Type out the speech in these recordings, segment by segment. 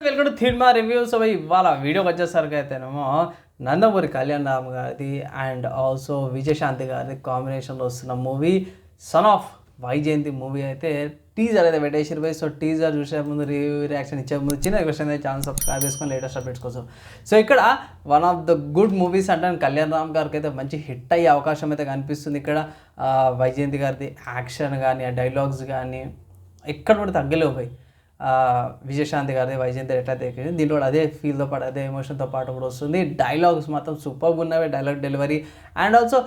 Welcome to థిన్మా reviews. So ఇవాళ వీడియోకి వచ్చేసరికి అయితేనేమో నందమూరి కళ్యాణ్ రామ్ గారిది అండ్ ఆల్సో విజయశాంతి గారిది కాంబినేషన్లో వస్తున్న movie son of Vyjayanthi movie అయితే టీజర్ అయితే పెట్టేసారు బై. సో టీజర్ చూసే ముందు రివ్యూ రియాక్షన్ ఇచ్చే ముందు చిన్న క్వశ్చన్ అయితే ఛానల్ సబ్స్క్రైబ్ చేసుకొని లేటెస్ట్ అప్డేట్స్ కోసం. సో ఇక్కడ one of the good movies అంటే కళ్యాణ్ రామ్ గారికి అయితే మంచి హిట్ అయ్యే అవకాశం అయితే కనిపిస్తుంది. ఇక్కడ వైజయంతి గారిది యాక్షన్ కానీ ఆ డైలాగ్స్ కానీ ఎక్కడ కూడా తగ్గలేవు పోయి విజయశాంతి గారిది వైజయంతి ఎట్లయితే ఎక్కింది దీంట్లో కూడా అదే ఫీల్తో పాటు అదే ఎమోషన్తో పాటు కూడా వస్తుంది. డైలాగ్స్ మాత్రం సూపర్గా ఉన్నవి dialogue delivery and also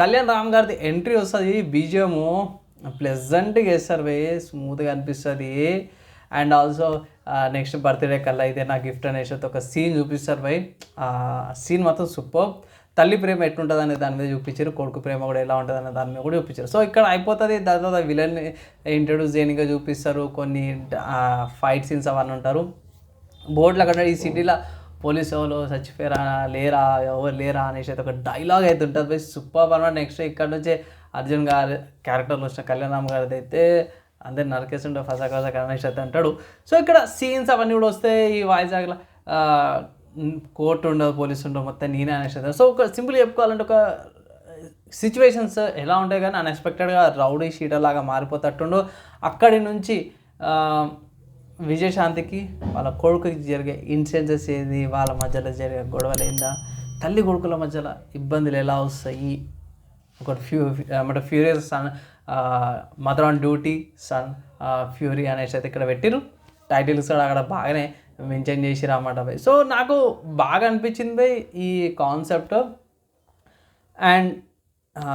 Kalyan Ram గారిది ఎంట్రీ వస్తుంది బీజిఎము ప్లెజెంట్గా వేస్తారు వే స్మూత్గా అనిపిస్తుంది. అండ్ ఆల్సో నెక్స్ట్ బర్త్డే కల్లా అయితే నా గిఫ్ట్ అనేసి ఒక సీన్ చూపిస్తారు బై సీన్ మాత్రం సూపర్ తల్లి ప్రేమ ఎట్లుంటుంది అనే దాని మీద చూపించారు కొడుకు ప్రేమ కూడా ఎలా ఉంటుంది అనే దాని మీద కూడా చూపించారు. సో ఇక్కడ అయిపోతుంది తర్వాత విలన్ ఇంట్రడ్యూస్ చేయనిగా చూపిస్తారు కొన్ని ఫైట్ సీన్స్ అవన్నీ ఉంటారు. బోర్డులు అక్కడ ఈ సిటీలో పోలీస్ ఎవరు చచ్చిపోయారా లేరా ఎవరు లేరా అనేసి అయితే ఒక డైలాగ్ అయితే ఉంటుంది. బై సూపర్ అనమాట నెక్స్ట్ ఇక్కడ నుంచి అర్జున్ గారి క్యారెక్టర్లో వచ్చిన కళ్యాణరామ్ గారిది అయితే అందరు నరికేస్తుంటే ఫసా ఫసా అనేసి అయితే అంటాడు. సో ఇక్కడ సీన్స్ అవన్నీ కూడా వస్తాయి ఈ వైజాగ్లో కోర్టు ఉండదు పోలీసు ఉండదు మొత్తం నేనే అనేసి సో ఒక సింపుల్ చెప్పుకోవాలంటే ఒక uh, సిచ్యువేషన్స్ ఎలా ఉంటాయి కానీ అన్ఎక్స్పెక్టెడ్గా రౌడీ షీటర్ లాగా మారిపోతట్టుండు. అక్కడి నుంచి uh, విజయశాంతికి వాళ్ళ కొడుకుకి జరిగే ఇన్సిడెన్సెస్ ఏది వాళ్ళ మధ్యలో జరిగే గొడవలు ఏందా తల్లి కొడుకుల మధ్యలో ఇబ్బందులు ఎలా వస్తాయి ఒక ఫ్యూ అంటే furious son mother on duty son fury అనేసి అయితే ఇక్కడ పెట్టిరు టైటిల్స్ కూడా అక్కడ బాగానే మెన్షన్ చేసిరు అన్నమాట బై సో నాకు బాగా అనిపించింది బై ఈ కాన్సెప్ట్ అండ్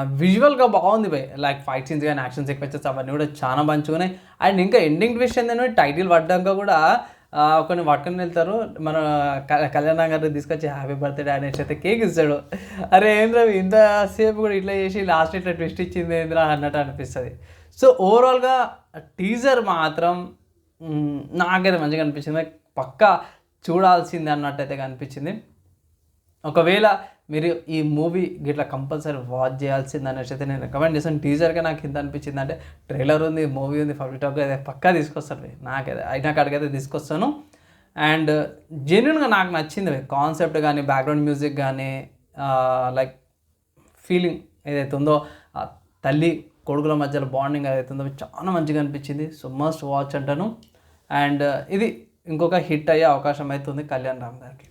విజువల్గా బాగుంది బై లైక్ ఫైట్ సీన్స్ కానీ యాక్షన్ సీక్వెన్సెస్ అవన్నీ కూడా చాలా మంచిగా ఉన్నాయి అండ్ ఇంకా ఎండింగ్ విషయం ఏంటంటే టైటిల్ పడ్డాక కూడా కొన్ని పట్టుకొని వెళ్తారు. మన క- కళ్యాణ గారు తీసుకొచ్చి హ్యాపీ బర్త్డే అనేసి అయితే కేక్ ఇస్తాడు. అరే ఏంద్రా ఇంతసేపు కూడా ఇట్లా చేసి లాస్ట్ ఇట్లా ట్విస్ట్ ఇచ్చింది ఏంద్రా అన్నట్టు అనిపిస్తుంది. సో ఓవరాల్గా టీజర్ మాత్రం నాకైతే మంచిగా అనిపించింది. పక్కా చూడాల్సింది అన్నట్టయితే అనిపించింది కనిపించింది. ఒకవేళ మీరు ఈ మూవీ గిట్లా కంపల్సరీ వాచ్ చేయాల్సింది అనేసి అయితే నేను రికమెండ్ చేస్తాను. టీజర్గా నాకు ఇంత అనిపించింది అంటే ట్రైలర్ ఉంది మూవీ ఉంది పబ్లిక్ టాక్ అయితే పక్కా తీసుకొస్తాను. నాకైతే అయినా కాడికైతే తీసుకొస్తాను. అండ్ జెన్యున్గా నాకు నచ్చింది కాన్సెప్ట్ కానీ బ్యాక్గ్రౌండ్ మ్యూజిక్ కానీ లైక్ ఫీలింగ్ ఏదైతే ఉందో తల్లి కొడుకుల మధ్యలో బాండింగ్ అవుతుందో చాలా మంచిగా అనిపించింది. సో మస్ట్ వాచ్ అంటాను. అండ్ uh, ఇది ఇంకొక హిట్ అయ్యే అవకాశం అవుతుంది కళ్యాణ్ రామ్ గారికి.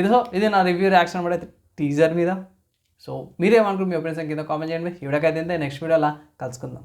ఇది సో ఇది నా రివ్యూ రియాక్షన్ కూడా టీజర్ మీద. సో మీరేమనుకుంటారు మీ ఒపీనియన్స్ కింద కామెంట్ చేయండి. ఇవిడకైతే అయితే నెక్స్ట్ వీడియోలా కలుసుకుందాం.